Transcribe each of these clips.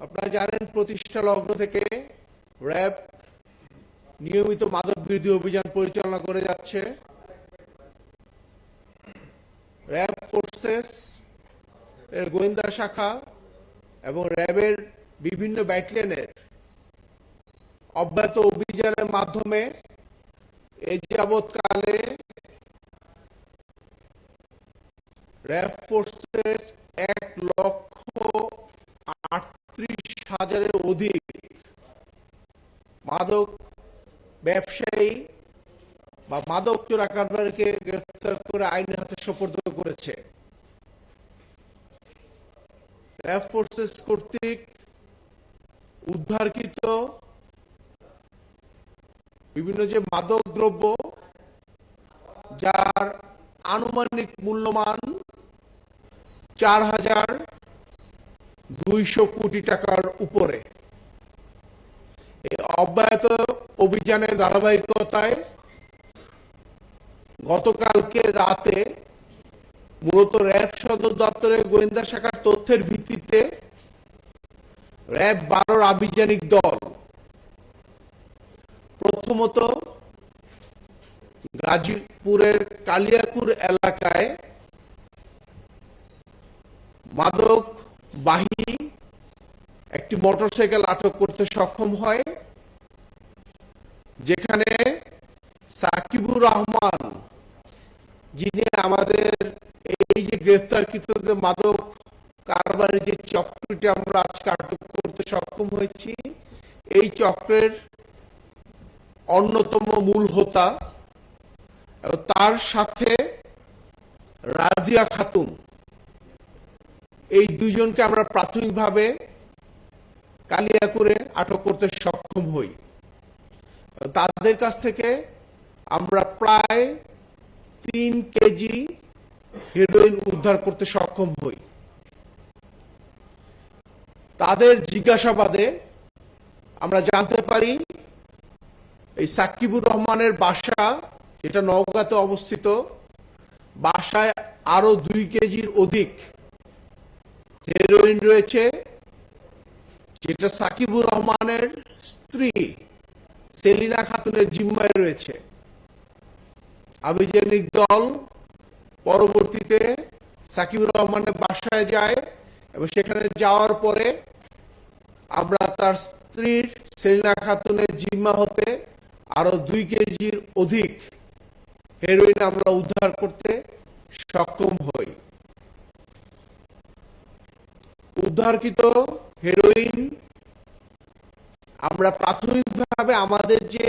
আপনারা জানেন প্রতিষ্ঠা লগ্ন থেকে র্যাব নিয়মিত মাদক বিরোধী অভিযান পরিচালনা করে যাচ্ছে। র্যাব ফোর্সেস এর গোয়েন্দা শাখা এবং র্যাবের বিভিন্ন ব্যাটালিয়নের অব্যাহত অভিযানের মাধ্যমে এই যাবৎকালে র্যাব ফোর্সেস এক লক্ষ হাজারের অধিক মাদক ব্যবসায়ী বা মাদক চোরা গ্রেফতার করে আইনের হাতে সোপর্দ করেছে। ফোর্সেস কর্তৃক উদ্ধারকৃত বিভিন্ন যে মাদক দ্রব্য, যার আনুমানিক মূল্যমান চার হাজার দুইশো কোটি টাকার উপরে। অব্যাহত অভিযানের ধারাবাহিকতায় গতকালকে রাতে মূলত র্যাব সদর দপ্তরের গোয়েন্দা শাখার তথ্যের ভিত্তিতে র্যাব বারোর আভিযানিক দল প্রথমত গাজীপুরের কালিয়াকুর এলাকায় মাদক বাহী একটি মোটরসাইকেল আটক করতে সক্ষম হয়, যেখানে সাকিবুর রহমান, যিনি আমাদের এই যে গ্রেফতারকৃতদের মাদক কারবারের যে চক্রটি আমরা আজকে আটক করতে সক্ষম হয়েছি, এই চক্রের অন্যতম মূল হোতা তার সাথে রাজিয়া খাতুন। এই দুইজনকে আমরা প্রাথমিকভাবে কালিয়াকুরে আটক করতে সক্ষম হই। তাদের কাছ থেকে আমরা প্রায় তিন কেজি হেরোইন উদ্ধার করতে সক্ষম হই। তাদের জিজ্ঞাসাবাদে আমরা জানতে পারি, এই সাকিবুর রহমানের বাসা, যেটা নওগাঁতে অবস্থিত, বাসায় আরও দুই কেজির অধিক হেরোইন রয়েছে, যেটা সাকিবুর রহমানের স্ত্রী সেলিনা খাতুনের জিম্মায় রয়েছে। আভিযানিক দল পরবর্তীতে সাকিবুর রহমানের বাসায় যায় এবং সেখানে যাওয়ার পরে আমরা তার স্ত্রীর সেলিনা খাতুনের জিম্মা হতে আরও দুই কেজির অধিক হেরোইন আমরা উদ্ধার করতে সক্ষম হই। উদ্ধারকৃত হেরোইন আমরা প্রাথমিকভাবে আমাদের যে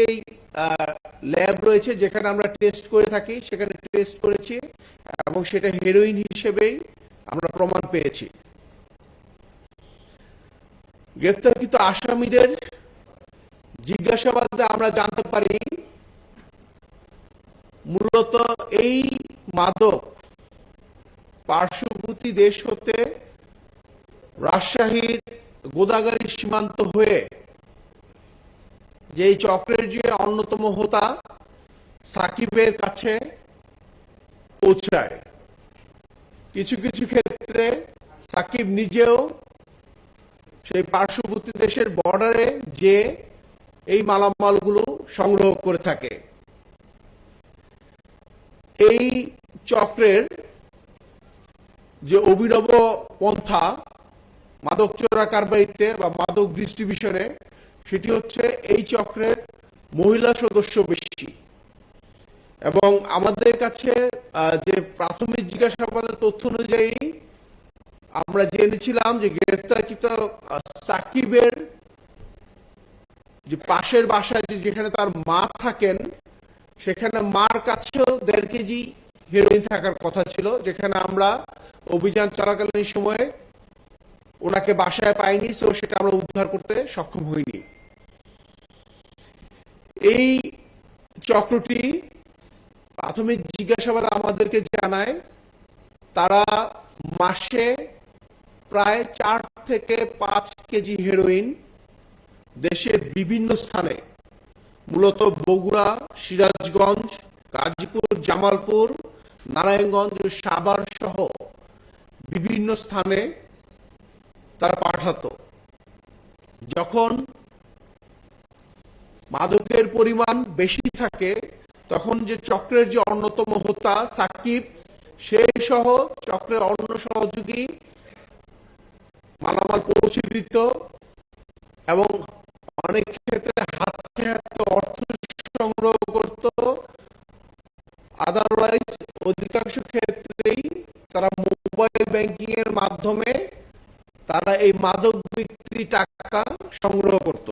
ল্যাব রয়েছে, যেখানে আমরা টেস্ট করে থাকি, সেখানে টেস্ট করেছি, এবং সেটা হেরোইন হিসেবেই আমরা প্রমাণ পেয়েছি। গ্রেফতারকৃত আসামিদের জিজ্ঞাসাবাদে আমরা জানতে পারি, মূলত এই মাদক পার্শ্ববর্তী দেশ হতে রাজশাহীর গোদাগাড়ি সীমান্ত হয়ে যে চক্রের যে অন্যতম হোতা সাকিবের কাছে পৌঁছায়। কিছু কিছু ক্ষেত্রে সাকিব নিজেও সেই পার্শ্ববর্তী দেশের বর্ডারে যে এই মালামালগুলো সংগ্রহ করে থাকে। এই চক্রের যে অভিনব পন্থা মাদক চোরা কারবারিতে বা মাদক ডিস্ট্রিবিউশনে সেটি হচ্ছে এই চক্রের মহিলা সদস্য বেশি। এবং আমাদের কাছে যে প্রাথমিক জিজ্ঞাসাবাদের তথ্য অনুযায়ী আমরা জেনেছিলাম যে গ্রেফতারকৃত সাকিবের যে পাশের বাসায় যেখানে তার মা থাকেন, সেখানে মার কাছেও দেড় কেজি হেরোইন থাকার কথা ছিল, যেখানে আমরা অভিযান চলাকালীন সময়ে ওনাকে বাসায় পাইনি সো সেটা আমরা উদ্ধার করতে সক্ষম হইনি। এই চক্রটি প্রাথমিক জিজ্ঞাসাবাদ আমাদেরকে জানায়, তারা মাসে প্রায় চার থেকে পাঁচ কেজি হেরোইন দেশের বিভিন্ন স্থানে, মূলত বগুড়া, সিরাজগঞ্জ, গাজীপুর, জামালপুর, নারায়ণগঞ্জ ও সাভার সহ বিভিন্ন স্থানে তারা পাঠাতো। যখন মাদকের পরিমাণ বেশি থাকে, তখন যে চক্রের যে অন্যতম হোতা সাকিব সে সহ চক্রের অন্য সহযোগী মালামাল পৌঁছে দিত এবং অনেক ক্ষেত্রে হাতে হাতে অর্থ সংগ্রহ করত। আদারওয়াইজ অধিকাংশ ক্ষেত্রেই তারা মোবাইল ব্যাংকিং এর মাধ্যমে তারা এই মাদক বিক্রি টাকা সংগ্রহ করত।